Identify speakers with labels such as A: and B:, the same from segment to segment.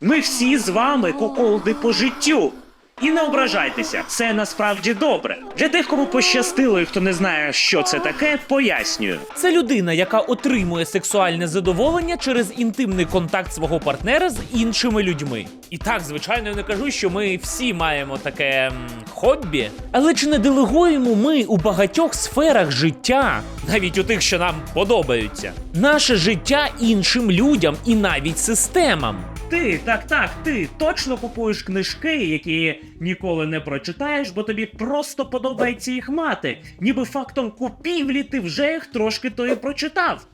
A: Ми всі з вами куколди по життю. І не ображайтеся, це насправді добре. Для тих, кому пощастило і хто не знає, що це таке, пояснюю.
B: Це людина, яка отримує сексуальне задоволення через інтимний контакт свого партнера з іншими людьми. І так, звичайно, я не кажу, що ми всі маємо таке м, хобі. Але чи не делегуємо ми у багатьох сферах життя, навіть у тих, що нам подобаються, наше життя іншим людям і навіть системам?
A: Ти, так, так, ти точно купуєш книжки, які ніколи не прочитаєш, бо тобі просто подобається їх мати. Ніби фактом купівлі ти вже їх трошки то і прочитав.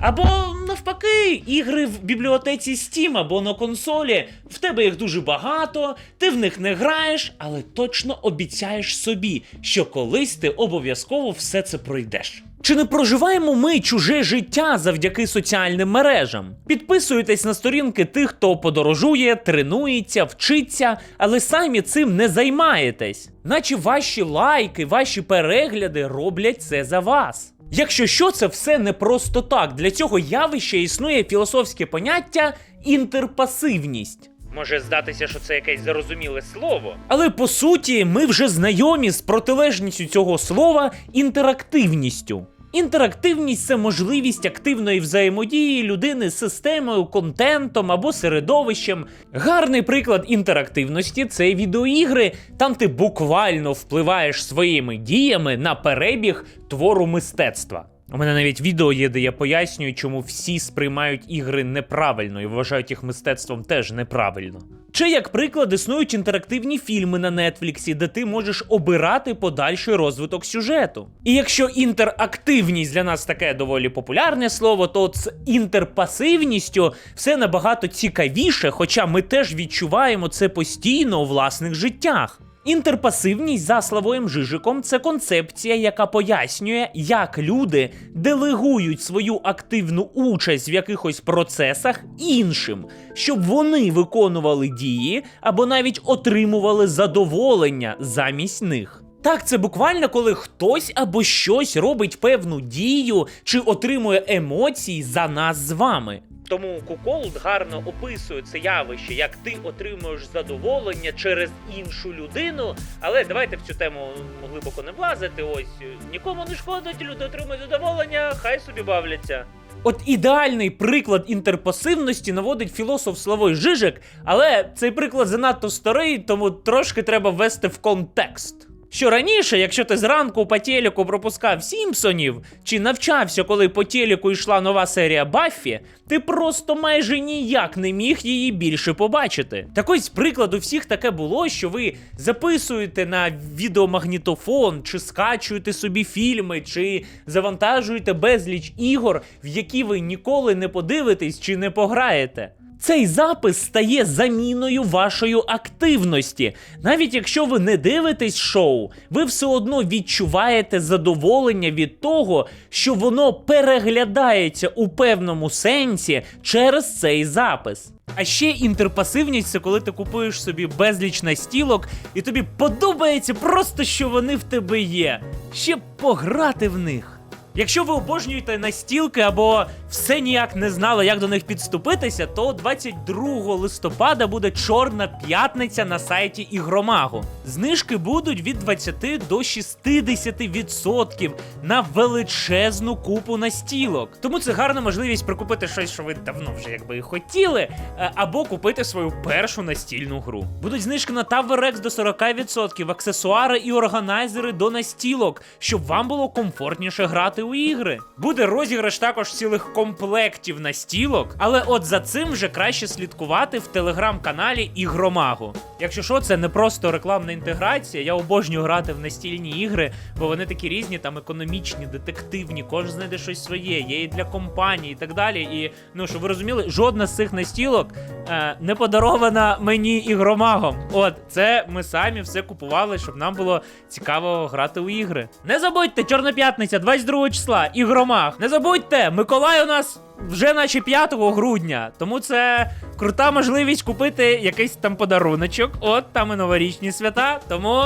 B: Або навпаки, ігри в бібліотеці Steam або на консолі. В тебе їх дуже багато, ти в них не граєш, але точно обіцяєш собі, що колись ти обов'язково все це пройдеш. Чи не проживаємо ми чуже життя завдяки соціальним мережам? Підписуйтесь на сторінки тих, хто подорожує, тренується, вчиться, але самі цим не займаєтесь. Наче ваші лайки, ваші перегляди роблять це за вас. Якщо що, це все не просто так. Для цього явища існує філософське поняття інтерпасивність. Може здатися, що це якесь зарозуміле слово. Але по суті, ми вже знайомі з протилежністю цього слова інтерактивністю. Інтерактивність це можливість активної взаємодії людини з системою, контентом або середовищем. Гарний приклад інтерактивності це відеоігри, там ти буквально впливаєш своїми діями на перебіг твору мистецтва. У мене навіть відео є, де я пояснюю, чому всі сприймають ігри неправильно і вважають їх мистецтвом теж неправильно. Чи як приклад існують інтерактивні фільми на Нетфліксі, де ти можеш обирати подальший розвиток сюжету. І якщо інтерактивність для нас таке доволі популярне слово, то з інтерпасивністю все набагато цікавіше, хоча ми теж відчуваємо це постійно у власних життях. Інтерпасивність за Славоєм Жижиком це концепція, яка пояснює, як люди делегують свою активну участь в якихось процесах іншим, щоб вони виконували дії або навіть отримували задоволення замість них. Так, це буквально коли хтось або щось робить певну дію чи отримує емоції за нас з вами. Тому Куколд гарно описує це явище, як ти отримуєш задоволення через іншу людину. Але давайте в цю тему глибоко не влазити. Ось нікому не шкодить, люди отримують задоволення, хай собі бавляться. От ідеальний приклад інтерпасивності наводить філософ Славой Жижик, але цей приклад занадто старий, тому трошки треба ввести в контекст. Що раніше, якщо ти зранку по телеку пропускав Сімпсонів, чи навчався, коли по телеку йшла нова серія Баффі, ти просто майже ніяк не міг її більше побачити. Так ось приклад у всіх таке було, що ви записуєте на відеомагнітофон, чи скачуєте собі фільми, чи завантажуєте безліч ігор, в які ви ніколи не подивитесь чи не пограєте. Цей запис стає заміною вашої активності. Навіть якщо ви не дивитесь шоу, ви все одно відчуваєте задоволення від того, що воно переглядається у певному сенсі через цей запис. А ще інтерпасивність це коли ти купуєш собі безліч настілок, і тобі подобається просто, що вони в тебе є. Ще пограти в них. Якщо ви обожнюєте настілки або все ніяк не знали, як до них підступитися, то 22 листопада буде чорна п'ятниця на сайті Ігромагу. Знижки будуть від 20 до 60% на величезну купу настілок. Тому це гарна можливість прикупити щось, що ви давно вже якби і хотіли, е, або купити свою першу настільну гру. Будуть знижки на Tower до 40%, аксесуари і органайзери до настілок, щоб вам було комфортніше грати у ігри. Буде розіграш також цілих комплектів настілок, але от за цим вже краще слідкувати в телеграм-каналі Ігромагу. Якщо що, це не просто рекламна інтеграція. Я обожнюю грати в настільні ігри, бо вони такі різні, там економічні, детективні, кожен знайде щось своє, є і для компаній і так далі. І ну щоб ви розуміли, жодна з цих настілок е, не подарована мені ігромагом. От це ми самі все купували, щоб нам було цікаво грати у ігри. Не забудьте, Чорна п'ятниця, 22 числа, і громах. Не забудьте, Миколай у нас. Вже наче 5 грудня, тому це крута можливість купити якийсь там подаруночок. От там і новорічні свята. Тому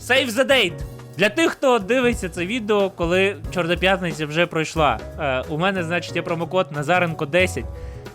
B: save the date. Для тих, хто дивиться це відео, коли Чорна п'ятниця вже пройшла. Е, у мене, значить, є промокод Назаренко 10.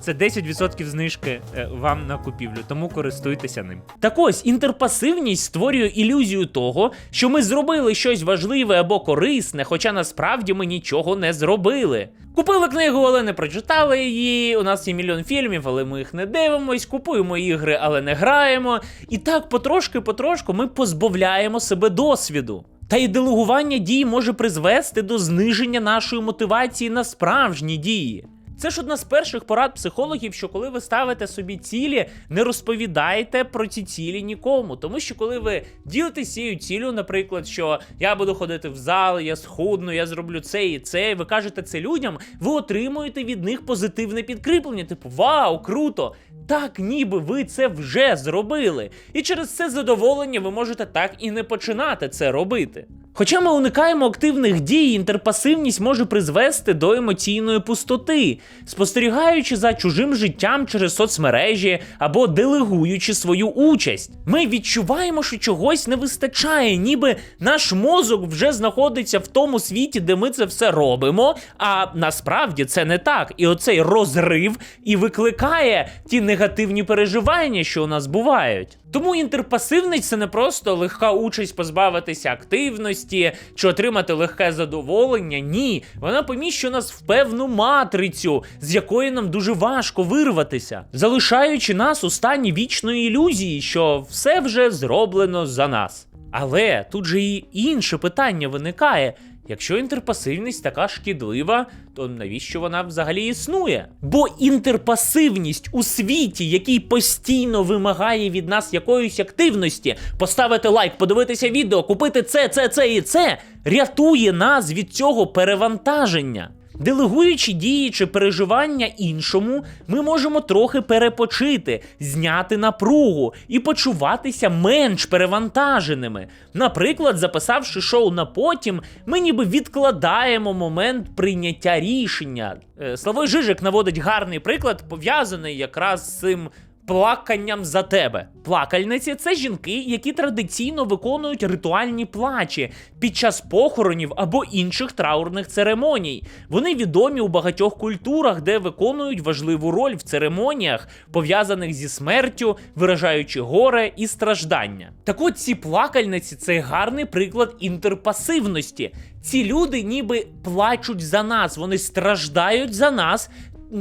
B: Це 10% знижки е, вам на купівлю, тому користуйтеся ним. Так ось інтерпасивність створює ілюзію того, що ми зробили щось важливе або корисне, хоча насправді ми нічого не зробили. Купили книгу, але не прочитали її. У нас є мільйон фільмів, але ми їх не дивимось. Купуємо ігри, але не граємо. І так потрошки-потрошку ми позбавляємо себе досвіду. Та й делегування дій може призвести до зниження нашої мотивації на справжні дії. Це ж одна з перших порад психологів, що коли ви ставите собі цілі, не розповідайте про ці цілі нікому. Тому що коли ви ділитесь цією цілею, наприклад, що я буду ходити в зал, я схудну, я зроблю це і це, і ви кажете це людям, ви отримуєте від них позитивне підкріплення. Типу, вау, круто! Так, ніби ви це вже зробили. І через це задоволення ви можете так і не починати це робити. Хоча ми уникаємо активних дій, інтерпасивність може призвести до емоційної пустоти, спостерігаючи за чужим життям через соцмережі або делегуючи свою участь. Ми відчуваємо, що чогось не вистачає, ніби наш мозок вже знаходиться в тому світі, де ми це все робимо. А насправді це не так. І оцей розрив і викликає ті негативні переживання, що у нас бувають. Тому інтерпасивність це не просто легка участь позбавитися активності чи отримати легке задоволення. Ні, вона поміщує нас в певну матрицю, з якої нам дуже важко вирватися, залишаючи нас у стані вічної ілюзії, що все вже зроблено за нас. Але тут же і інше питання виникає. Якщо інтерпасивність така шкідлива, то навіщо вона взагалі існує? Бо інтерпасивність у світі, який постійно вимагає від нас якоїсь активності, поставити лайк, подивитися відео, купити це, це, це і це, рятує нас від цього перевантаження. Делегуючи дії чи переживання іншому, ми можемо трохи перепочити, зняти напругу і почуватися менш перевантаженими. Наприклад, записавши шоу на потім, ми ніби відкладаємо момент прийняття рішення. Е, Славой Жижик наводить гарний приклад, пов'язаний якраз з цим плаканням за тебе. Плакальниці це жінки, які традиційно виконують ритуальні плачі під час похоронів або інших траурних церемоній. Вони відомі у багатьох культурах, де виконують важливу роль в церемоніях, пов'язаних зі смертю, виражаючи горе і страждання. Так от ці плакальниці це гарний приклад інтерпасивності. Ці люди ніби плачуть за нас, вони страждають за нас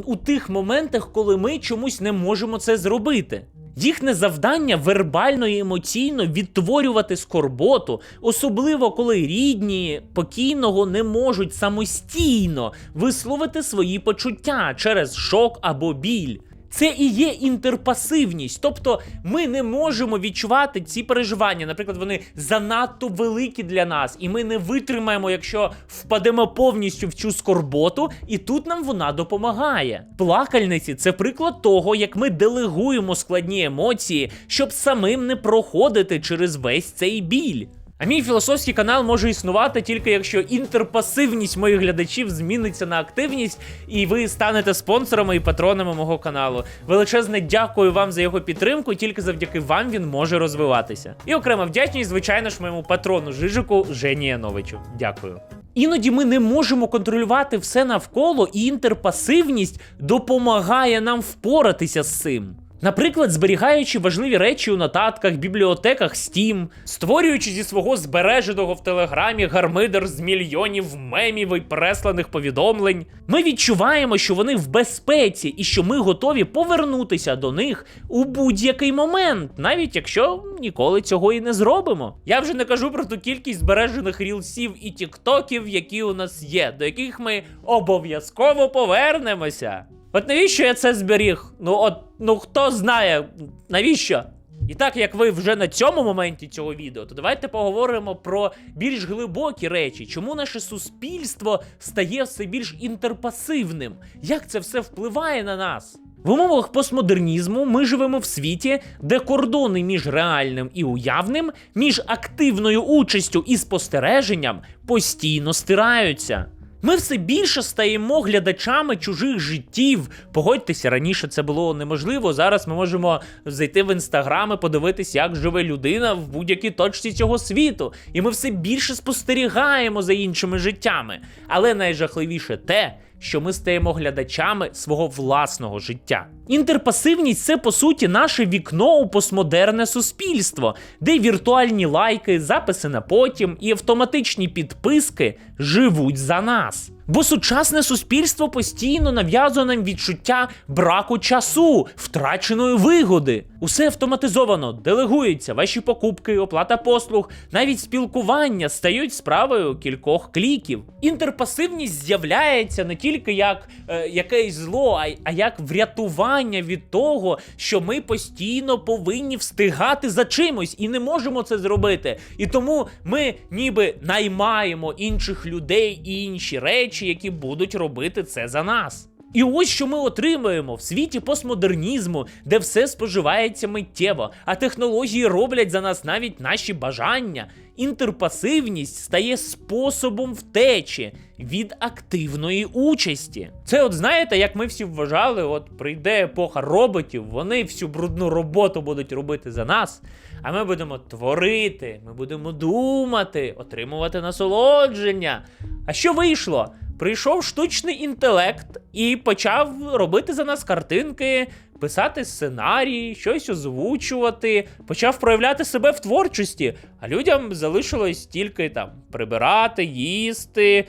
B: у тих моментах, коли ми чомусь не можемо це зробити. Їхне завдання вербально і емоційно відтворювати скорботу, особливо коли рідні покійного не можуть самостійно висловити свої почуття через шок або біль. Це і є інтерпасивність, тобто ми не можемо відчувати ці переживання. Наприклад, вони занадто великі для нас, і ми не витримаємо, якщо впадемо повністю в цю скорботу, і тут нам вона допомагає. Плакальниці це приклад того, як ми делегуємо складні емоції, щоб самим не проходити через весь цей біль. А мій філософський канал може існувати тільки якщо інтерпасивність моїх глядачів зміниться на активність, і ви станете спонсорами і патронами мого каналу. Величезне дякую вам за його підтримку. Тільки завдяки вам він може розвиватися. І окрема вдячність, звичайно ж, моєму патрону Жижику Жені Яновичу. Дякую. Іноді ми не можемо контролювати все навколо, і інтерпасивність допомагає нам впоратися з цим. Наприклад, зберігаючи важливі речі у нотатках, бібліотеках Steam, створюючи зі свого збереженого в телеграмі гармидер з мільйонів мемів і пресланих повідомлень, ми відчуваємо, що вони в безпеці і що ми готові повернутися до них у будь-який момент, навіть якщо ніколи цього і не зробимо. Я вже не кажу про ту кількість збережених рілсів і тіктоків, які у нас є, до яких ми обов'язково повернемося. От навіщо я це зберіг? Ну от, ну хто знає, навіщо? І так як ви вже на цьому моменті цього відео, то давайте поговоримо про більш глибокі речі, чому наше суспільство стає все більш інтерпасивним, як це все впливає на нас. В умовах постмодернізму ми живемо в світі, де кордони між реальним і уявним, між активною участю і спостереженням постійно стираються. Ми все більше стаємо глядачами чужих життів. Погодьтеся, раніше це було неможливо. Зараз ми можемо зайти в інстаграм і подивитись, як живе людина в будь-якій точці цього світу. І ми все більше спостерігаємо за іншими життями. Але найжахливіше те, що ми стаємо глядачами свого власного життя. Інтерпасивність це по суті наше вікно у постмодерне суспільство, де віртуальні лайки, записи на потім і автоматичні підписки живуть за нас. Бо сучасне суспільство постійно нав'язує нам відчуття браку часу, втраченої вигоди. Усе автоматизовано, делегується, ваші покупки, оплата послуг, навіть спілкування стають справою кількох кліків. Інтерпасивність з'являється не тільки як е, якесь зло, а, а як врятування від того, що ми постійно повинні встигати за чимось і не можемо це зробити. І тому ми ніби наймаємо інших людей і інші речі, які будуть робити це за нас. І ось що ми отримуємо в світі постмодернізму, де все споживається миттєво, а технології роблять за нас навіть наші бажання. Інтерпасивність стає способом втечі від активної участі. Це, от знаєте, як ми всі вважали, от прийде епоха роботів, вони всю брудну роботу будуть робити за нас. А ми будемо творити, ми будемо думати, отримувати насолодження. А що вийшло? Прийшов штучний інтелект і почав робити за нас картинки, писати сценарії, щось озвучувати, почав проявляти себе в творчості, а людям залишилось тільки там прибирати, їсти,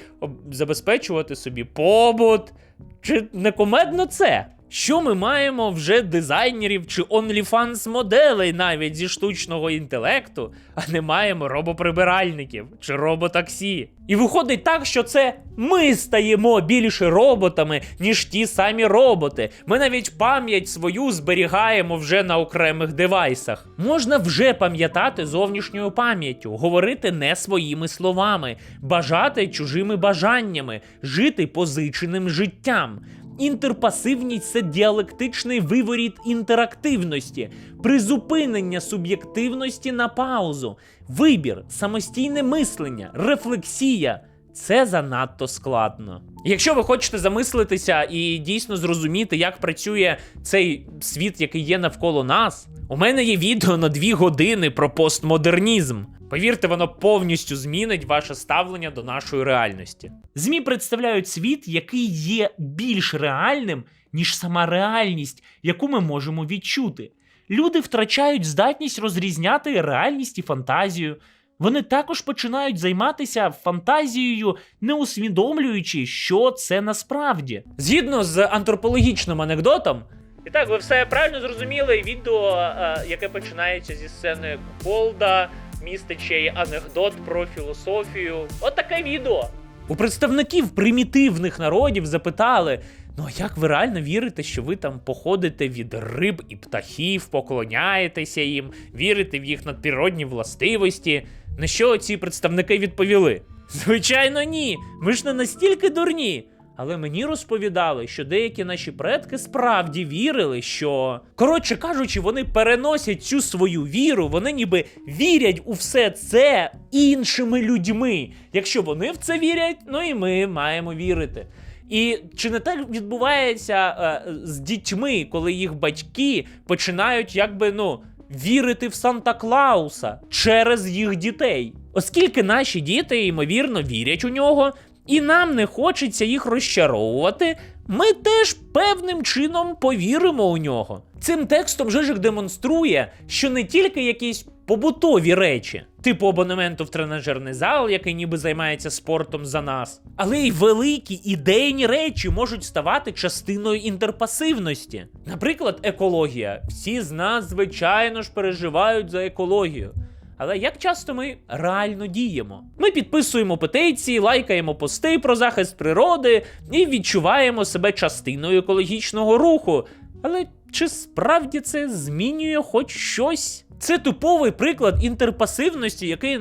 B: забезпечувати собі побут. Чи не комедно це? Що ми маємо вже дизайнерів чи OnlyFans моделей навіть зі штучного інтелекту, а не маємо робоприбиральників чи роботаксі. І виходить так, що це ми стаємо більше роботами, ніж ті самі роботи. Ми навіть пам'ять свою зберігаємо вже на окремих девайсах. Можна вже пам'ятати зовнішньою пам'яттю, говорити не своїми словами, бажати чужими бажаннями, жити позиченим життям. Інтерпасивність це діалектичний виворіт інтерактивності, призупинення суб'єктивності на паузу, вибір, самостійне мислення, рефлексія. Це занадто складно. Якщо ви хочете замислитися і дійсно зрозуміти, як працює цей світ, який є навколо нас, у мене є відео на дві години про постмодернізм. Повірте, воно повністю змінить ваше ставлення до нашої реальності. ЗМІ представляють світ, який є більш реальним, ніж сама реальність, яку ми можемо відчути. Люди втрачають здатність розрізняти реальність і фантазію. Вони також починають займатися фантазією, не усвідомлюючи, що це насправді. Згідно з антропологічним анекдотом. І так, ви все правильно зрозуміли. Відео, е, яке починається зі сцени Куколда, містить ще й анекдот про філософію. От таке відео. У представників примітивних народів запитали: ну а як ви реально вірите, що ви там походите від риб і птахів, поклоняєтеся їм, вірите в їх надприродні властивості? На що ці представники відповіли? Звичайно, ні. Ми ж не настільки дурні. Але мені розповідали, що деякі наші предки справді вірили, що. Коротше кажучи, вони переносять цю свою віру, вони ніби вірять у все це іншими людьми. Якщо вони в це вірять, ну і ми маємо вірити. І чи не так відбувається е, з дітьми, коли їх батьки починають якби ну вірити в Санта Клауса через їх дітей? Оскільки наші діти, ймовірно, вірять у нього, і нам не хочеться їх розчаровувати, ми теж певним чином повіримо у нього. Цим текстом Жижик демонструє, що не тільки якісь побутові речі, типу абонементу в тренажерний зал, який ніби займається спортом за нас, але й великі ідейні речі можуть ставати частиною інтерпасивності. Наприклад, екологія. Всі з нас, звичайно ж, переживають за екологію. Але як часто ми реально діємо? Ми підписуємо петиції, лайкаємо пости про захист природи і відчуваємо себе частиною екологічного руху. Але чи справді це змінює хоч щось? Це типовий приклад інтерпасивності, який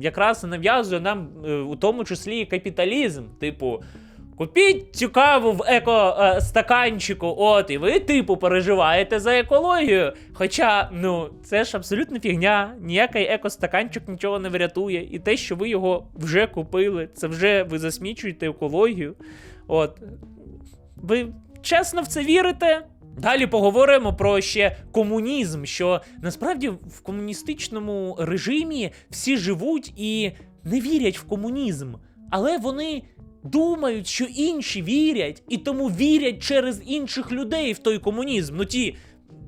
B: якраз нав'язує нам е, у тому числі капіталізм. Типу, Купіть цю каву в еко-стаканчику, от, і ви, типу, переживаєте за екологію. Хоча, ну, це ж абсолютно фігня, ніякий еко-стаканчик нічого не врятує. І те, що ви його вже купили, це вже ви засмічуєте екологію. От. Ви чесно в це вірите? Далі поговоримо про ще комунізм, що насправді в комуністичному режимі всі живуть і не вірять в комунізм, але вони думають, що інші вірять, і тому вірять через інших людей в той комунізм. Ну ті.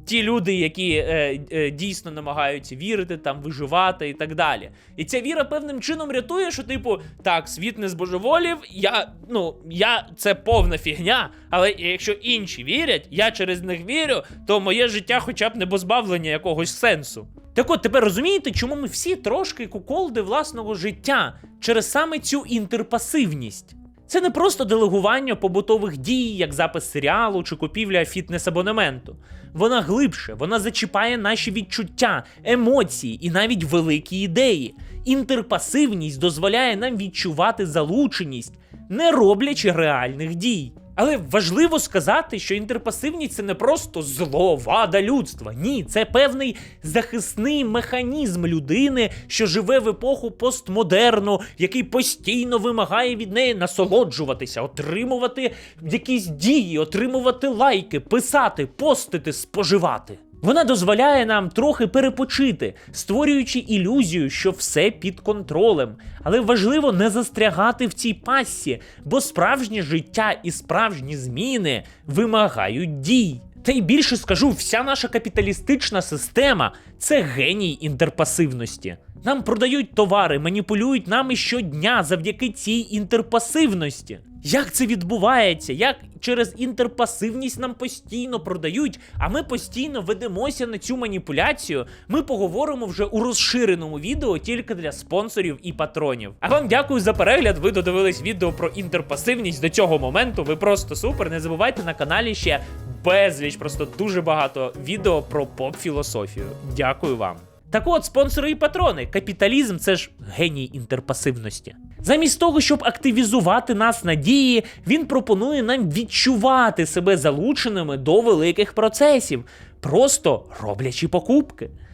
B: Ті люди, які е, е, дійсно намагаються вірити, там виживати і так далі. І ця віра певним чином рятує, що, типу, так, світ не збожеволів, я, ну, я це повна фігня, але якщо інші вірять, я через них вірю, то моє життя хоча б не позбавлення якогось сенсу. Так от тепер розумієте, чому ми всі трошки куколди власного життя через саме цю інтерпасивність. Це не просто делегування побутових дій, як запис серіалу чи купівля фітнес-абонементу. Вона глибше, вона зачіпає наші відчуття, емоції і навіть великі ідеї. Інтерпасивність дозволяє нам відчувати залученість, не роблячи реальних дій. Але важливо сказати, що інтерпасивність це не просто зло, вада людства. Ні, це певний захисний механізм людини, що живе в епоху постмодерну, який постійно вимагає від неї насолоджуватися, отримувати якісь дії, отримувати лайки, писати, постити, споживати. Вона дозволяє нам трохи перепочити, створюючи ілюзію, що все під контролем. Але важливо не застрягати в цій пасі, бо справжнє життя і справжні зміни вимагають дій. Та й більше скажу, вся наша капіталістична система це геній інтерпасивності. Нам продають товари, маніпулюють нами щодня завдяки цій інтерпасивності. Як це відбувається? Як через інтерпасивність нам постійно продають, а ми постійно ведемося на цю маніпуляцію? Ми поговоримо вже у розширеному відео тільки для спонсорів і патронів. А вам дякую за перегляд. Ви додивились відео про інтерпасивність до цього моменту. Ви просто супер. Не забувайте на каналі ще безліч, просто дуже багато відео про поп-філософію. Дякую вам. Так от, спонсори і патрони, капіталізм це ж геній інтерпасивності. Замість того, щоб активізувати нас надії, він пропонує нам відчувати себе залученими до великих процесів, просто роблячи покупки.